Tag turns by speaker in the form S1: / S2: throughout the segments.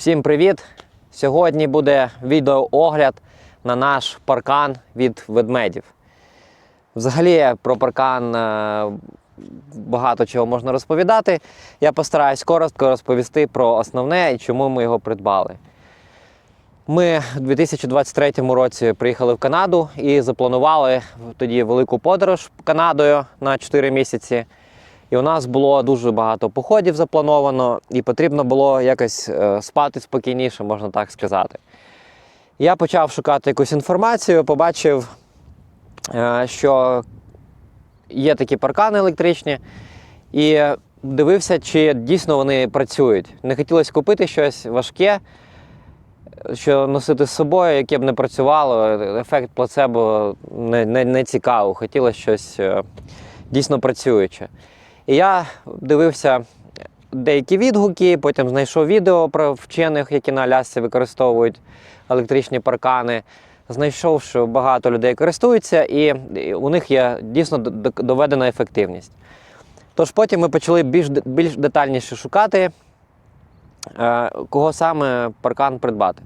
S1: Всім привіт! Сьогодні буде відеоогляд на наш паркан від ведмедів. Взагалі про паркан е, багато чого можна розповідати. Я постараюсь коротко розповісти про основне і чому ми його придбали. Ми у 2023 році приїхали в Канаду і запланували тоді велику подорож Канадою на 4 місяці. І у нас було дуже багато походів заплановано, і потрібно було якось е, спати спокійніше, можна так сказати. Я почав шукати якусь інформацію, побачив, е, що є такі паркани електричні, і дивився, чи дійсно вони працюють. Не хотілося купити щось важке, що носити з собою, яке б не працювало. Ефект плацебо не, не, не цікаво. Хотілося щось е, дійсно працююче. І я дивився деякі відгуки, потім знайшов відео про вчених, які на Алясці використовують електричні паркани. Знайшов, що багато людей користуються, і у них є дійсно доведена ефективність. Тож потім ми почали більш, більш детальніше шукати, е, кого саме паркан придбати.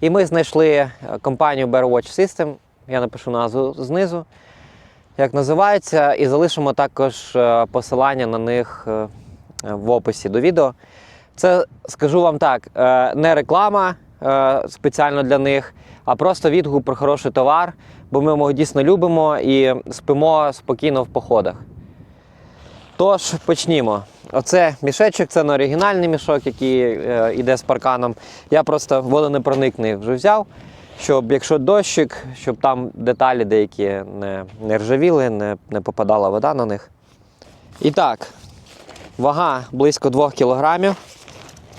S1: І ми знайшли е, компанію Bear Watch System, я напишу назву знизу як називається, і залишимо також е, посилання на них е, в описі до відео. Це скажу вам так: е, не реклама спеціально для них, а просто відгук про хороший товар, бо ми його дійсно любимо і спимо спокійно в походах. Тож почнімо. Оце мішечок, це не оригінальний мішок, який йде з парканом. Я просто водонепроникний вже взяв, щоб якщо дощик, щоб там деталі деякі не, не ржавіли, не, не попадала вода на них. І так, вага близько 2 кг.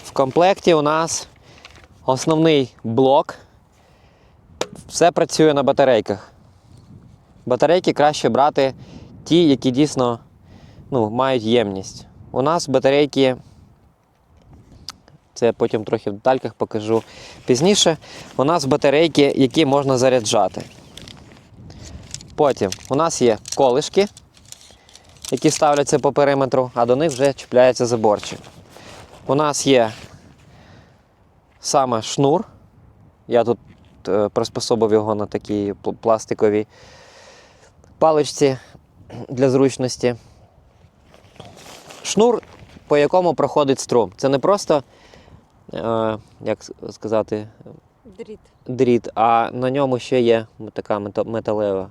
S1: В комплекті у нас основний блок. Все працює на батарейках. Батарейки краще брати ті, які дійсно ну, мають ємність. У нас батарейки, це я потім трохи в детальках покажу пізніше. У нас батарейки, які можна заряджати. Потім у нас є колишки, які ставляться по периметру, а до них вже чіпляється заборчик. У нас є саме шнур. Я тут е, приспособив його на такій пластиковій паличці для зручності шнур, по якому проходить струм. Це не просто, як сказати,
S2: Дріт.
S1: дріт, а на ньому ще є така металева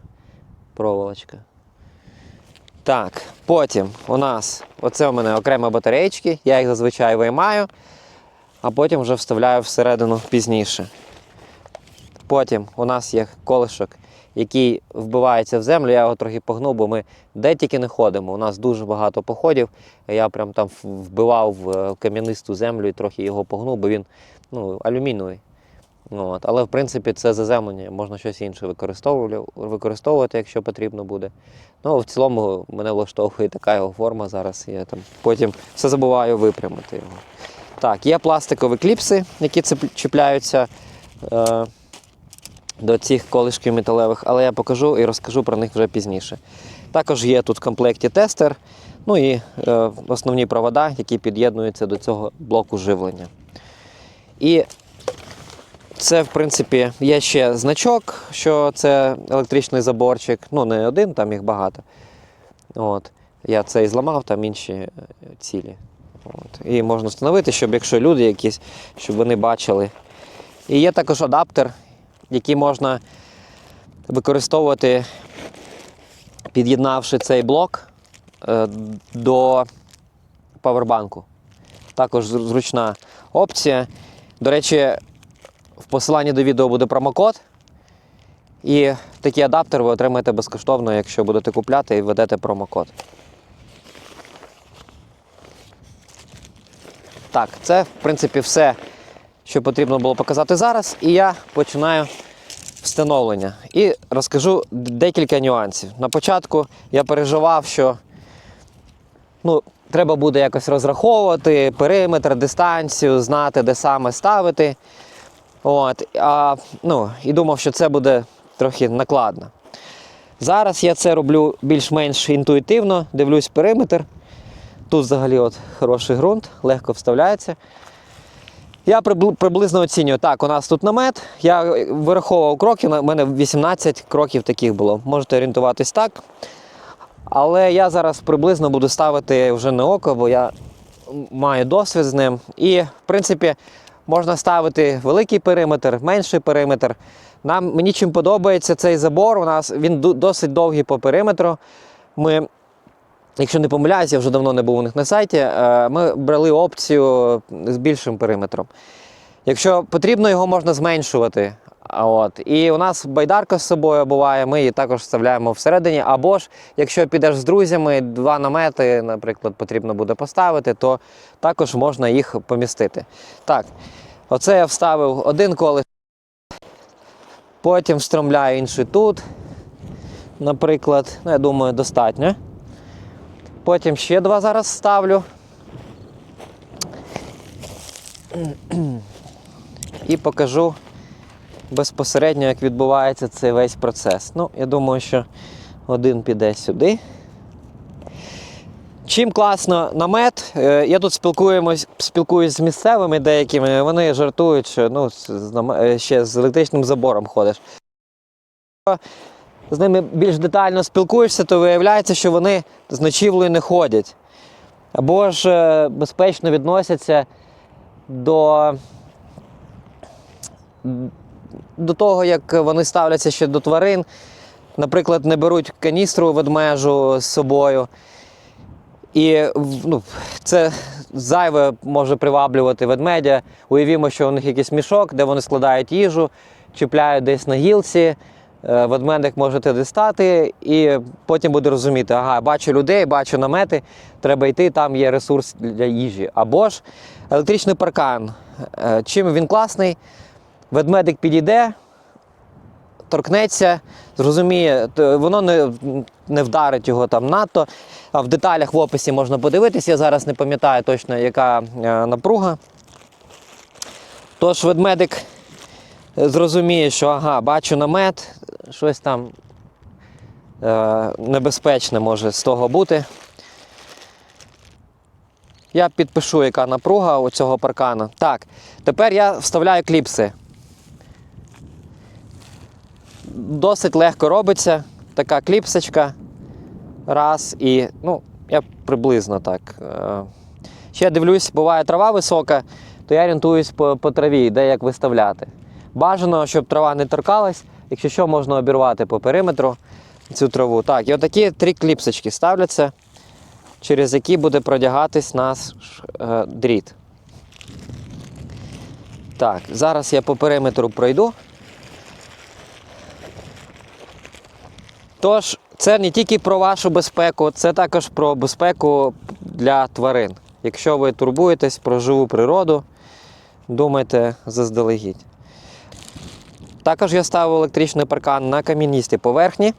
S1: проволочка. Так, потім у нас оце у мене окремо батареєчки, я їх зазвичай виймаю, а потім вже вставляю всередину пізніше. Потім у нас є колишок, який вбивається в землю. Я його трохи погнув, бо ми де тільки не ходимо. У нас дуже багато походів. Я прям там вбивав в кам'янисту землю і трохи його погнув, бо він ну, алюмінієвий. Ну, От. Але в принципі це заземлення, можна щось інше використовувати, якщо потрібно буде. Ну, в цілому мене влаштовує така його форма зараз. Я там потім все забуваю випрямити його. Так, є пластикові кліпси, які цеп- чіпляються е, до цих колишків металевих, але я покажу і розкажу про них вже пізніше. Також є тут в комплекті тестер, ну і е, основні провода, які під'єднуються до цього блоку живлення. І це, в принципі, є ще значок, що це електричний заборчик. Ну, не один, там їх багато. От. Я цей зламав, там інші е, цілі. От. І можна встановити, щоб якщо люди якісь, щоб вони бачили. І є також адаптер, який можна використовувати, під'єднавши цей блок е, до павербанку. Також зручна опція. До речі, в посиланні до відео буде промокод. І такий адаптер ви отримаєте безкоштовно, якщо будете купляти і введете промокод. Так, це, в принципі, все, що потрібно було показати зараз. І я починаю встановлення. І розкажу декілька нюансів. На початку я переживав, що ну, треба буде якось розраховувати периметр, дистанцію, знати, де саме ставити. От, а, ну, і думав, що це буде трохи накладно. Зараз я це роблю більш-менш інтуїтивно, дивлюсь периметр. Тут взагалі от хороший ґрунт, легко вставляється. Я приблизно оцінюю. Так, у нас тут намет. Я вираховував кроки, у мене 18 кроків таких було. Можете орієнтуватись так. Але я зараз приблизно буду ставити вже на око, бо я маю досвід з ним. І, в принципі, можна ставити великий периметр, менший периметр. Нам, мені чим подобається цей забор, у нас він досить довгий по периметру. Ми, якщо не помиляюся, я вже давно не був у них на сайті, е, ми брали опцію з більшим периметром. Якщо потрібно, його можна зменшувати. От. І у нас байдарка з собою буває, ми її також вставляємо всередині. Або ж, якщо підеш з друзями, два намети, наприклад, потрібно буде поставити, то також можна їх помістити. Так, оце я вставив один колес, потім встромляю інший тут, наприклад. Ну, я думаю, достатньо. Потім ще два зараз ставлю. І покажу безпосередньо, як відбувається цей весь процес. Ну, я думаю, що один піде сюди. Чим класно намет, е, я тут спілкуємось, спілкуюсь з місцевими деякими, вони жартують, що ну, е, ще з електричним забором ходиш. З ними більш детально спілкуєшся, то виявляється, що вони з ночівлею не ходять. Або ж е, безпечно відносяться до до того, як вони ставляться ще до тварин. Наприклад, не беруть каністру ведмежу з собою. І ну, це зайве може приваблювати ведмедя. Уявімо, що у них якийсь мішок, де вони складають їжу, чіпляють десь на гілці. Е, Ведмедик можете дістати, і потім буде розуміти, ага, бачу людей, бачу намети, треба йти, там є ресурс для їжі. Або ж електричний паркан. Е, Чим він класний? Ведмедик підійде, торкнеться, зрозуміє, воно не, не вдарить його там надто. В деталях в описі можна подивитися. Я зараз не пам'ятаю точно, яка е, напруга. Тож ведмедик зрозуміє, що ага, бачу намет, щось там е, небезпечне може з того бути. Я підпишу, яка напруга у цього паркану. Так, тепер я вставляю кліпси. Досить легко робиться. Така кліпсочка. Раз і, ну, я приблизно так. е, Ще дивлюсь, буває трава висока, то я орієнтуюсь по, по траві, де як виставляти. Бажано, щоб трава не торкалась, якщо що, можна обірвати по периметру цю траву. Так, і отакі три кліпсочки ставляться, через які буде продягатись наш е, дріт. Так, зараз я по периметру пройду. Тож, це не тільки про вашу безпеку, це також про безпеку для тварин. Якщо ви турбуєтесь про живу природу, думайте заздалегідь. Також я ставив електричний паркан на кам'яністій поверхні.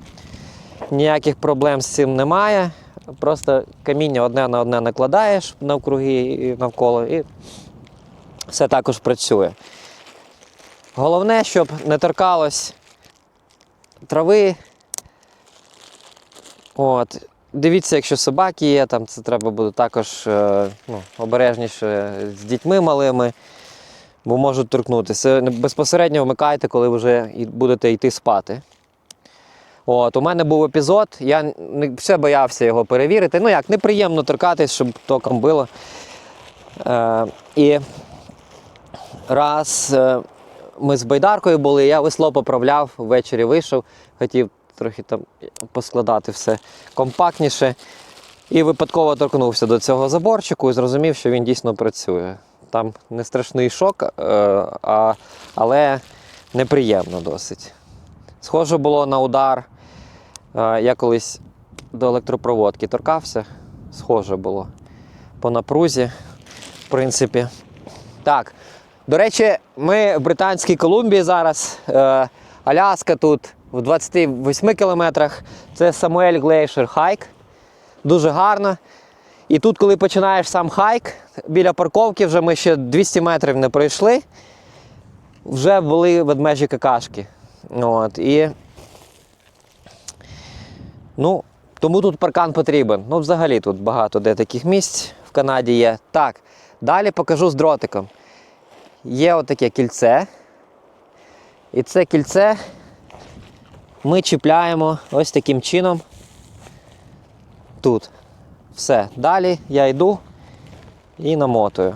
S1: Ніяких проблем з цим немає. Просто каміння одне на одне накладаєш навкруги і навколо, і все також працює. Головне, щоб не торкалось трави, От. Дивіться, якщо собаки є, там це треба буде також е, ну, обережніше з дітьми малими, бо можуть торкнутися. Безпосередньо вмикайте, коли вже будете йти спати. От, у мене був епізод, я все боявся його перевірити. Ну як, неприємно торкатись, щоб током било. Е, і раз е, ми з байдаркою були, я весло поправляв, ввечері вийшов, хотів трохи там поскладати все компактніше. І випадково торкнувся до цього заборчику і зрозумів, що він дійсно працює. Там не страшний шок, е, а, але неприємно досить. Схоже було на удар. Е, я колись до електропроводки торкався. Схоже було по напрузі, в принципі. Так. До речі, ми в Британській Колумбії зараз. Е, Аляска тут в 28 кілометрах. Це Самуель Глейшер хайк. Дуже гарно. І тут, коли починаєш сам хайк, біля парковки вже ми ще 200 метрів не пройшли, вже були ведмежі какашки. От, і... Ну, тому тут паркан потрібен. Ну, взагалі тут багато де таких місць в Канаді є. Так, далі покажу з дротиком. є отаке кільце. І це кільце ми чіпляємо ось таким чином. Тут. Все. Далі я йду і намотую.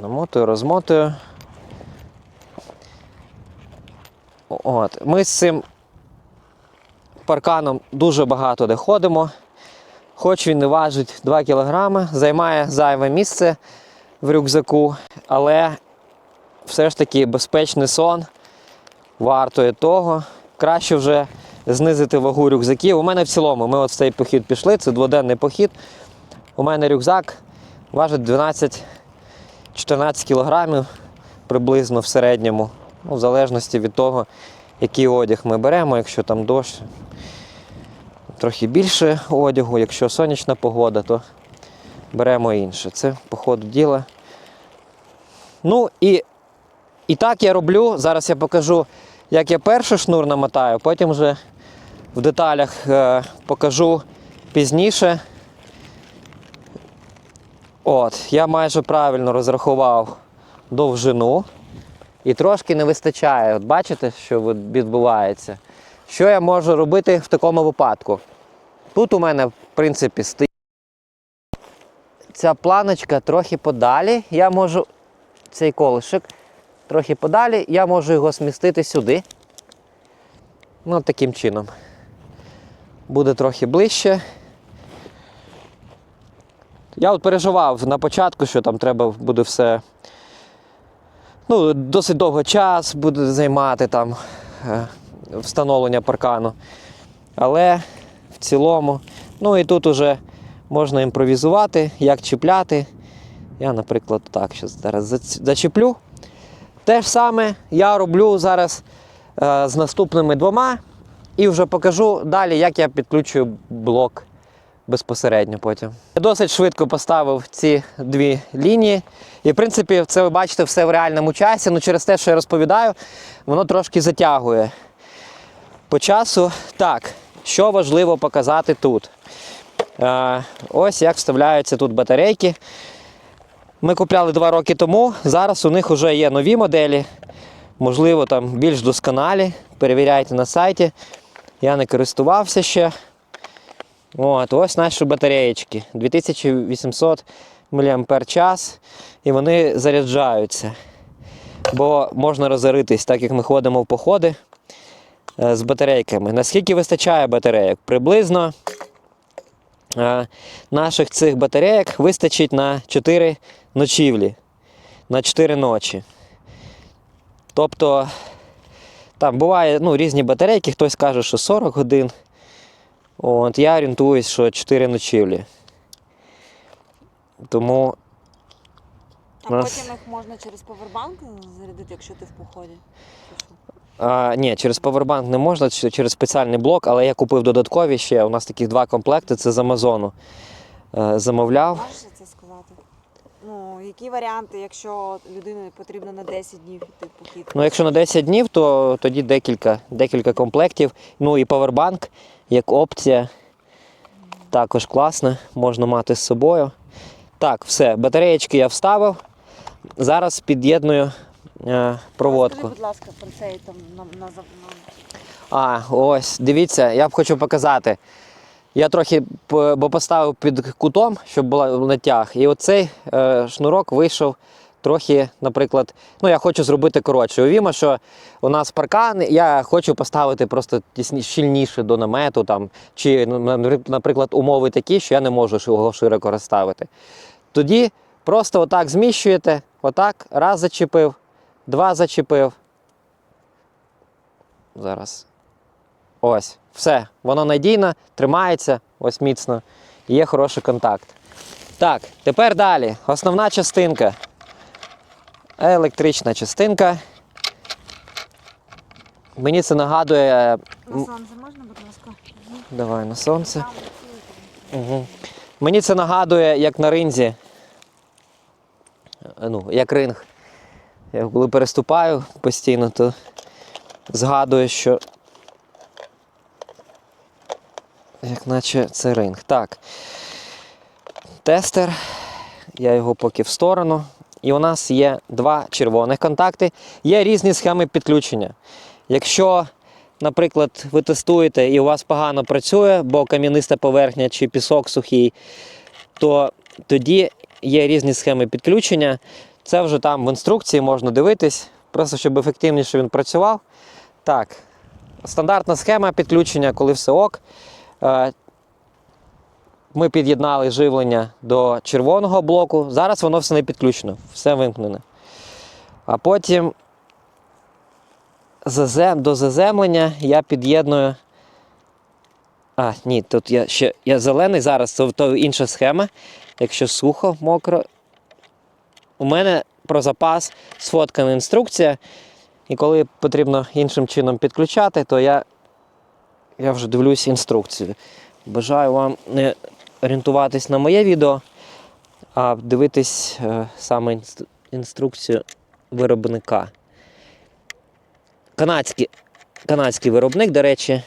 S1: Намотую, розмотую. От. Ми з цим парканом дуже багато де ходимо. Хоч він не важить 2 кг, займає зайве місце в рюкзаку, але все ж таки безпечний сон вартує того. Краще вже знизити вагу рюкзаків. У мене в цілому, ми от в цей похід пішли, це дводенний похід. У мене рюкзак важить 12-14 кілограмів приблизно в середньому, ну, в залежності від того, який одяг ми беремо, якщо там дощ, трохи більше одягу, якщо сонячна погода, то беремо інше. Це по ходу діла. Ну і, і так я роблю. Зараз я покажу, як я перший шнур намотаю, потім вже в деталях е, покажу пізніше. От, я майже правильно розрахував довжину. І трошки не вистачає. От бачите, що відбувається? Що я можу робити в такому випадку? Тут у мене, в принципі, стоїть ця планочка трохи подалі. Я можу цей колишик трохи подалі, я можу його смістити сюди. Ну, таким чином. Буде трохи ближче. Я от переживав на початку, що там треба буде все. Ну, досить довго час буде займати там е, встановлення паркану. Але в цілому, ну і тут уже можна імпровізувати, як чіпляти. Я, наприклад, так зараз зачеплю. Те ж саме я роблю зараз е, з наступними двома і вже покажу далі, як я підключую блок безпосередньо потім. Я досить швидко поставив ці дві лінії. І, в принципі, це ви бачите все в реальному часі. Ну, через те, що я розповідаю, воно трошки затягує по часу. Так, що важливо показати тут. Е, ось як вставляються тут батарейки. Ми купляли два роки тому. Зараз у них вже є нові моделі, можливо, там більш досконалі. Перевіряйте на сайті. Я не користувався ще. От, ось наші батареєчки. 2800 мАч. І вони заряджаються. Бо можна розоритись, так як ми ходимо в походи е, з батарейками. Наскільки вистачає батарейок? Приблизно наших цих батарейок вистачить на 4 ночівлі, на 4 ночі. Тобто, там буває ну, різні батарейки, хтось каже, що 40 годин. От, я орієнтуюсь, що 4 ночівлі. Тому
S2: А
S1: Нас-
S2: потім їх можна через повербанк зарядити, якщо ти в поході.
S1: А, ні, через Powerbank не можна, через спеціальний блок, але я купив додаткові ще. У нас таких два комплекти, це з Амазону. Е, замовляв.
S2: Можеш це сказати? Ну, які варіанти, якщо людині потрібно на 10 днів йти похід?
S1: Ну, якщо на 10 днів, то тоді декілька, декілька комплектів. Ну і Powerbank як опція. Також класно, можна мати з собою. Так, все, батареєчки я вставив. Зараз під'єдную проводку.
S2: Скажи, будь ласка, про цей там на, на, на...
S1: А, ось, дивіться, я б хочу показати. Я трохи бо поставив під кутом, щоб була натяг. І оцей е, шнурок вийшов трохи, наприклад, ну я хочу зробити коротше. Уявімо, що у нас паркан, я хочу поставити просто тісні, щільніше до намету, там, чи, ну, наприклад, умови такі, що я не можу його широко розставити. Тоді просто отак зміщуєте, отак, раз зачепив, два зачепив. Зараз. Ось, все, воно надійно, тримається, ось міцно, є хороший контакт. Так, тепер далі. Основна частинка. Електрична частинка. Мені це нагадує.
S2: На сонце можна, будь ласка?
S1: Давай на сонце. Угу. Мені це нагадує, як на ринзі. Е, Ну, як ринг. Я коли переступаю постійно, то згадую, що. Як наче це ринг. Так. Тестер. я його поки в сторону. І у нас є два червоних контакти. Є різні схеми підключення. Якщо, наприклад, ви тестуєте і у вас погано працює, бо кам'яниста поверхня чи пісок сухий, то тоді є різні схеми підключення. Це вже там в інструкції можна дивитись, просто щоб ефективніше він працював. Так, стандартна схема підключення, коли все ок. Е, Ми під'єднали живлення до червоного блоку. Зараз воно все не підключено, все вимкнене. А потім до заземлення я під'єдную. А, ні, тут я ще я зелений зараз, то інша схема. Якщо сухо, мокро. У мене про запас сфоткана інструкція. І коли потрібно іншим чином підключати, то я, я вже дивлюсь інструкцію. Бажаю вам не орієнтуватись на моє відео, а дивитись е, саме інструкцію виробника. Канадський, канадський виробник, до речі.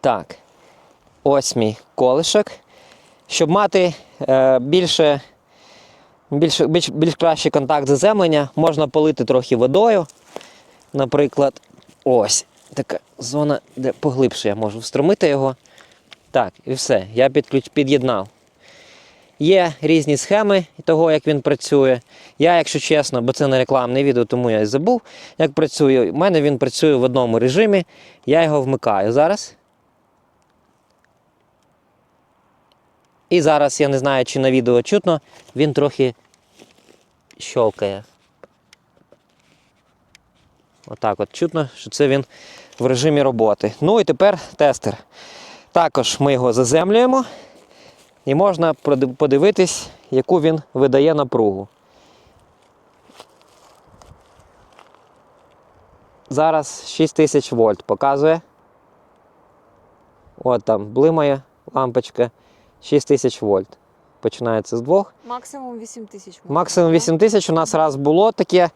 S1: Так. Ось мій колишок. Щоб мати е, більше, більше, більш, більш кращий контакт заземлення, можна полити трохи водою. Наприклад, ось така зона, де поглибше я можу встромити його. Так, і все. Я підключ, під'єднав. Є різні схеми того, як він працює. Я, якщо чесно, бо це не рекламне відео, тому я і забув, як працює. У мене він працює в одному режимі. Я його вмикаю зараз. І зараз я не знаю, чи на відео чутно, він трохи щолкає. Отак от чутно, що це він в режимі роботи. Ну і тепер тестер. Також ми його заземлюємо і можна подивитись, яку він видає напругу. Зараз 6000 вольт показує. От там блимає лампочка. 6000 вольт. Починається з двох.
S2: Максимум 8 тисяч.
S1: Максимум
S2: так?
S1: 8 тисяч у нас раз було таке,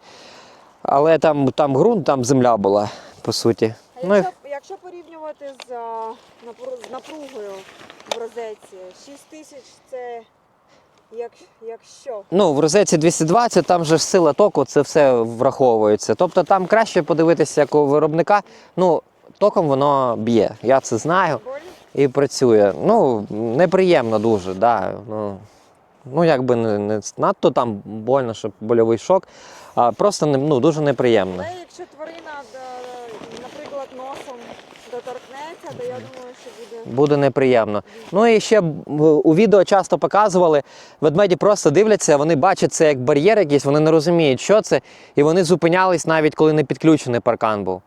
S1: але там, там ґрунт, там земля була, по суті.
S2: А
S1: Ну,
S2: якщо, якщо порівнювати з, а, напру- з напругою в розетці, 6 тисяч це як, як що?
S1: Ну, в розетці 220, там же ж сила току, це все враховується. Тобто там краще подивитися, як у виробника. Ну, током воно б'є. Я це знаю
S2: Больно?
S1: І працює. Ну, неприємно дуже, да. Ну, ну якби не, не надто там больно, щоб больовий шок, а просто не- ну, дуже неприємно.
S2: Але якщо тварина, наприклад, носом доторкнеться, то я думаю, що буде.
S1: Буде неприємно. Ну і ще у відео часто показували, ведмеді просто дивляться, вони бачать це як бар'єр якийсь, вони не розуміють, що це, і вони зупинялись навіть коли не підключений паркан був.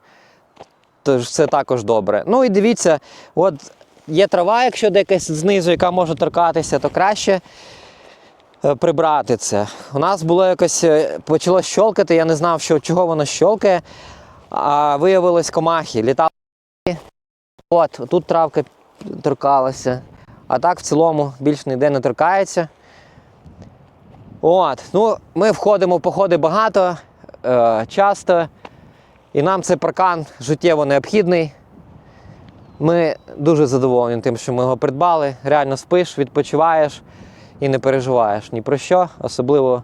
S1: Тож це також добре. Ну і дивіться, от є трава, якщо декась знизу, яка може торкатися, то краще е, прибрати це. У нас було якось е, почало щолкати, я не знав, що, чого воно щолкає, а виявилось комахи. Літали. От, тут травка торкалася. А так в цілому більш ніде не торкається. От, ну, ми входимо в походи багато, е, часто, і нам цей паркан життєво необхідний. Ми дуже задоволені тим, що ми його придбали. Реально спиш, відпочиваєш і не переживаєш ні про що, особливо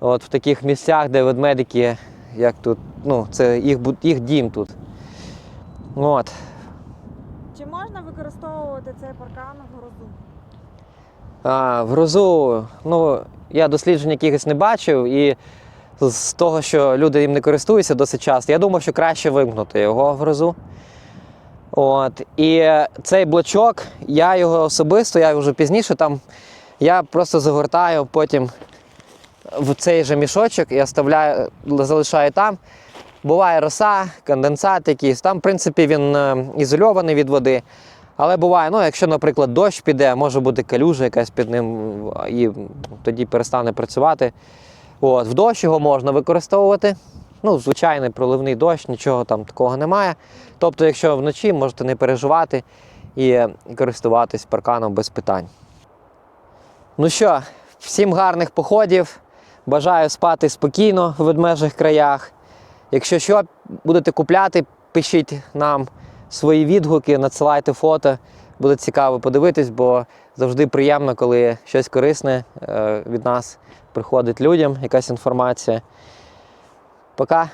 S1: от в таких місцях, де ведмедики, як тут, ну, це їх, їх дім тут. От.
S2: Чи можна використовувати цей паркан в грозу?
S1: А, в грозу, ну, я досліджень якихось не бачив, і з того, що люди їм не користуються досить часто, я думав, що краще вимкнути його в грозу. От. І цей блочок, я його особисто, я вже пізніше там, я просто загортаю потім в цей же мішочок і оставляю, залишаю там. Буває роса, конденсат якийсь. Там, в принципі, він е, ізольований від води. Але буває, ну, якщо, наприклад, дощ піде, може бути калюжа якась під ним, і тоді перестане працювати. От, в дощ його можна використовувати. Ну, звичайний проливний дощ, нічого там такого немає. Тобто, якщо вночі можете не переживати і користуватись парканом без питань. Ну що, всім гарних походів. Бажаю спати спокійно в ведмежих краях. Якщо що будете купляти, пишіть нам свої відгуки, надсилайте фото. буде цікаво подивитись, бо завжди приємно, коли щось корисне е, від нас приходить людям, якась інформація. Пока.